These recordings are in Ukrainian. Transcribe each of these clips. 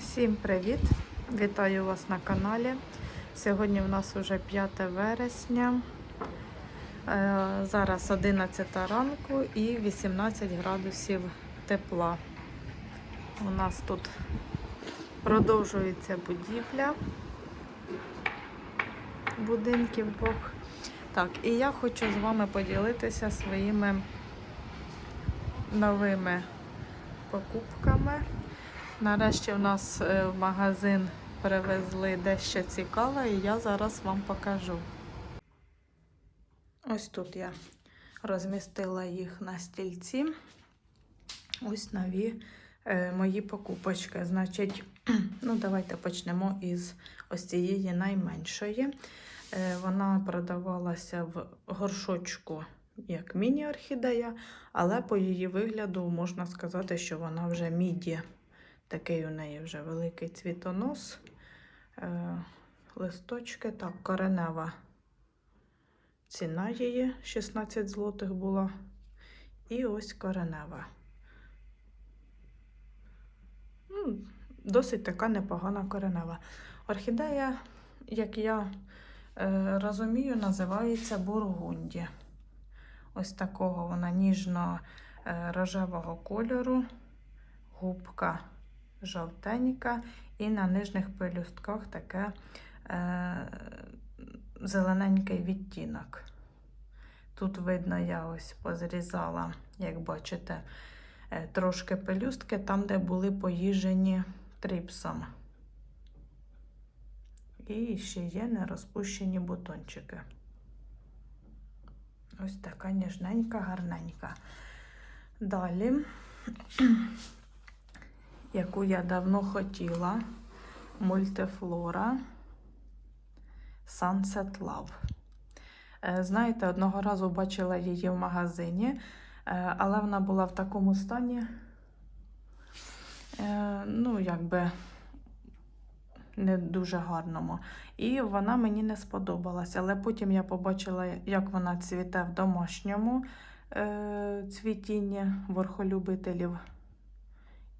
Всім привіт! Вітаю вас на каналі. Сьогодні у нас вже 5 вересня. Е, Зараз 11 ранку і 18 градусів тепла. У нас тут продовжується будівля будинків двох. Так, і я хочу з вами поділитися своїми новими покупками. Нарешті у нас е, в магазин привезли дещо цікаве, і я зараз вам покажу. Ось тут я розмістила їх на стільці. Ось нові е, мої покупочки. Значить, ну давайте почнемо із ось цієї найменшої. Е, вона продавалася в горшочку як міні-орхідея, але по її вигляду можна сказати, що вона вже міді. Такий у неї вже великий цвітонос. Е, листочки, так, коренева ціна її 16 злотих була. І ось коренева. Ну, Досить така непогана коренева. Орхідея, як я е, розумію, називається бургунді. Ось такого вона ніжно-рожевого кольору, губка жовтенька, і на нижніх пелюстках таке е, зелененький відтінок. Тут видно, я ось позрізала, як бачите, е, трошки пелюстки, там, де були поїжені тріпсом. І ще є нерозпущені бутончики. Ось така ніжненька, гарненька. Далі, яку я давно хотіла, мультифлора Sunset Love. Е, Знаєте, одного разу бачила її в магазині, е, але вона була в такому стані, е, ну, якби не дуже гарному. І вона мені не сподобалася. Але потім я побачила, як вона цвіте в домашньому цвітінні верхолюбителів.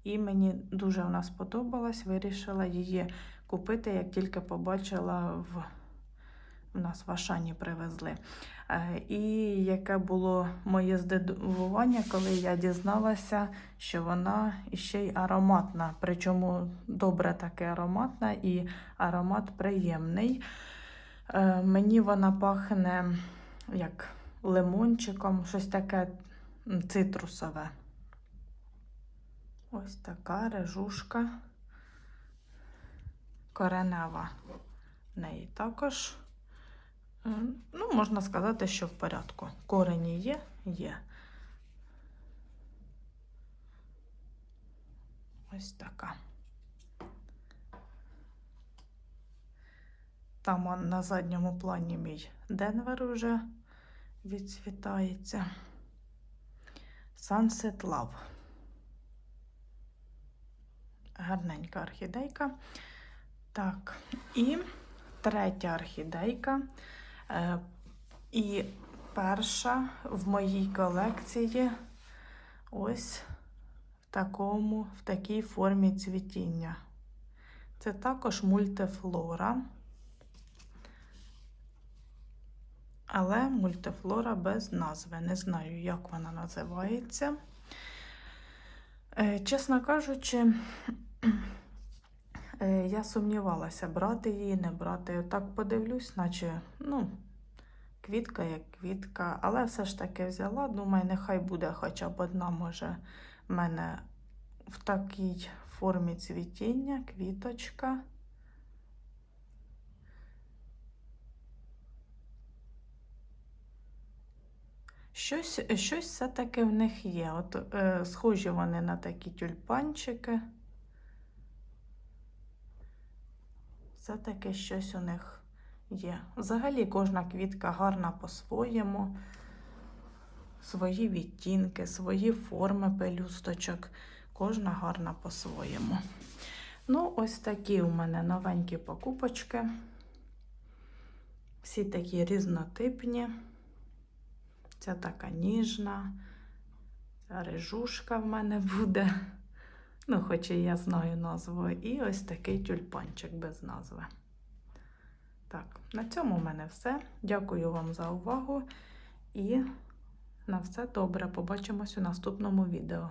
І мені дуже вона сподобалась. Вирішила її купити, як тільки побачила в. У нас в Ашані привезли. Е, І яке було моє здивування, коли я дізналася, що вона ще й ароматна. Причому добре таке ароматна і аромат приємний. Е, Мені вона пахне як лимончиком, щось таке цитрусове. Ось така режушка коренева. В неї також. Е, Ну, можна сказати, що в порядку. Корені є, є. Ось така. Там на задньому плані мій Денвер уже відцвітається. Sunset Love. Гарненька орхідейка. Так, і третя орхідейка. Е, І перша в моїй колекції ось в такому, в такій формі цвітіння. Це також мультифлора, але мультифлора без назви. Не знаю, як вона називається. Е, Чесно кажучи, Я сумнівалася, брати її, не брати. Так подивлюсь, наче, ну, квітка як квітка, але все ж таки взяла. Думаю, нехай буде хоча б одна, може, в мене в такій формі цвітіння, квіточка. Щось щось все-таки в них є. От е, Схожі вони на такі тюльпанчики. Все-таки щось у них є. Взагалі кожна квітка гарна по-своєму, свої відтінки, свої форми пелюсточок. Кожна гарна по-своєму. Ну, ось такі у мене новенькі покупочки. Всі такі різнотипні. Ця така ніжна, ця рижушка в мене буде. Ну, хоч і я знаю назву. І ось такий тюльпанчик без назви. Так, на цьому в мене все. Дякую вам за увагу і на все добре. Побачимось у наступному відео.